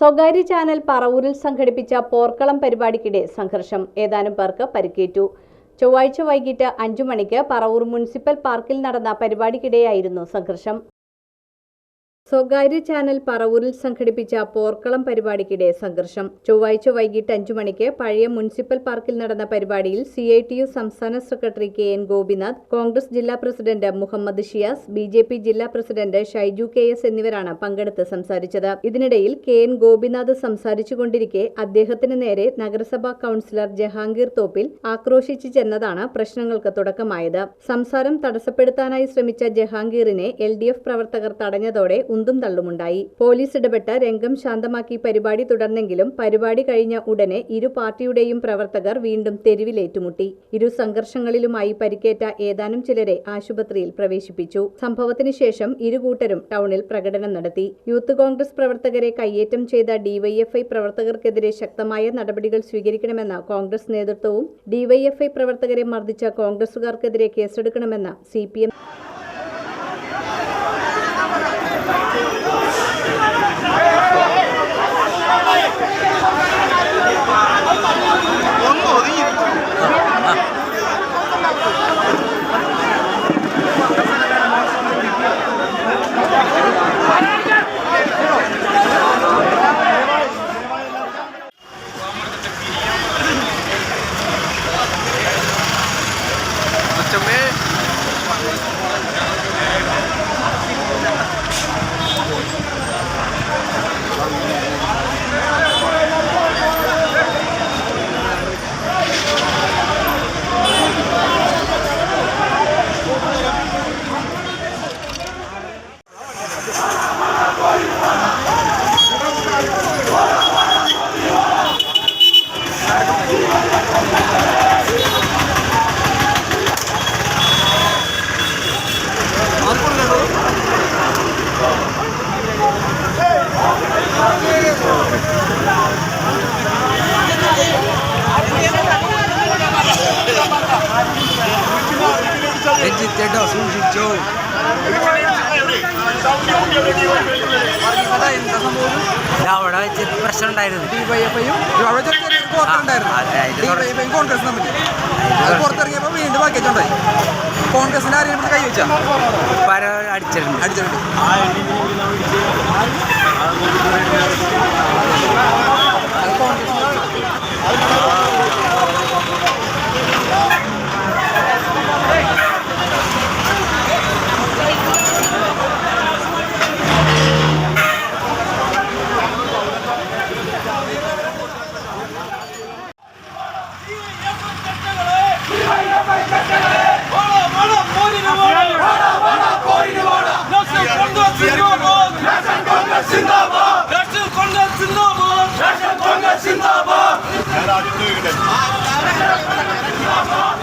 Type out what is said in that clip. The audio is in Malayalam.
സ്വകാര്യ ചാനൽ പറവൂരിൽ സംഘടിപ്പിച്ച പോർക്കളം പരിപാടിക്കിടെ സംഘർഷം ഏതാനും പേർക്ക് പരിക്കേറ്റു. ചൊവ്വാഴ്ച വൈകിട്ട് അഞ്ചു മണിക്ക് പറവൂർ മുനിസിപ്പൽ പാർക്കിൽ നടന്ന പരിപാടിക്കിടെയായിരുന്നു സംഘർഷം. സ്വകാര്യ ചാനൽ പറവൂരിൽ സംഘടിപ്പിച്ച പോർക്കളം പരിപാടിക്കിടെ സംഘർഷം. ചൊവ്വാഴ്ച വൈകിട്ട് അഞ്ചു മണിക്ക് പഴയ മുനിസിപ്പൽ പാർക്കിൽ നടന്ന പരിപാടിയിൽ സി ഐ ടി യു സംസ്ഥാന secretary K N Gopinath Congress ജില്ലാ president Muhammad Shiyas B J P ജില്ലാ പ്രസിഡന്റ് ഷൈജു കെ എസ് എന്നിവരാണ് പങ്കെടുത്ത് സംസാരിച്ചത്. ഇതിനിടയിൽ കെ എൻ ഗോപിനാഥ് സംസാരിച്ചുകൊണ്ടിരിക്കെ അദ്ദേഹത്തിന് നേരെ നഗരസഭാ കൌൺസിലർ ജഹാംഗീർ തോപ്പിൽ ആക്രോശിച്ചു ചെന്നതാണ് പ്രശ്നങ്ങൾക്ക് തുടക്കമായത്. സംസാരം തടസ്സപ്പെടുത്താനായി ശ്രമിച്ച ജഹാംഗീറിനെ എൽ ഡി എഫ് പ്രവർത്തകർ തടഞ്ഞതോടെ ഉന്തും തള്ളുമുണ്ടായി. പോലീസ് ഇടപെട്ട് രംഗം ശാന്തമാക്കി പരിപാടി തുടർന്നെങ്കിലും പരിപാടി കഴിഞ്ഞ ഉടനെ ഇരു പാർട്ടിയുടെയും പ്രവർത്തകർ വീണ്ടും തെരുവിലേറ്റുമുട്ടി. ഇരു സംഘർഷങ്ങളിലുമായി പരിക്കേറ്റ ഏതാനും ചിലരെ ആശുപത്രിയിൽ പ്രവേശിപ്പിച്ചു. സംഭവത്തിന് ശേഷം ഇരു കൂട്ടരും ടൗണിൽ പ്രകടനം നടത്തി. യൂത്ത് കോൺഗ്രസ് പ്രവർത്തകരെ കയ്യേറ്റം ചെയ്ത ഡിവൈഎഫ്ഐ പ്രവർത്തകർക്കെതിരെ ശക്തമായ നടപടികൾ സ്വീകരിക്കണമെന്ന കോൺഗ്രസ് നേതൃത്വവും ഡിവൈഎഫ്ഐ പ്രവർത്തകരെ മർദ്ദിച്ച കോൺഗ്രസുകാർക്കെതിരെ കേസെടുക്കണമെന്ന സി মাধ্যমে Yeah. കൊച്ചമ്മേ രഞ്ജിത്തേട്ടോ സൂക്ഷിച്ചോ അവിടെ വെച്ച് പ്രശ്നം ഉണ്ടായിരുന്നു കോൺഗ്രസ് തമ്മിൽ അത് പുറത്തിറങ്ങിയപ്പോൾ വീണ്ടും പാക്കേജുണ്ടായി കോൺഗ്രസിന്റെ ആരെയും കൈ വെച്ചാ പല അടിച്ചിട്ടുണ്ട് അടിച്ചിട്ടുണ്ട് జిందాబాద్ నేషనల్ కాంగ్రెస్ జిందాబాద్ నేషనల్ కాంగ్రెస్ జిందాబాద్ నేషనల్ కాంగ్రెస్ జిందాబాద్ జిందాబాద్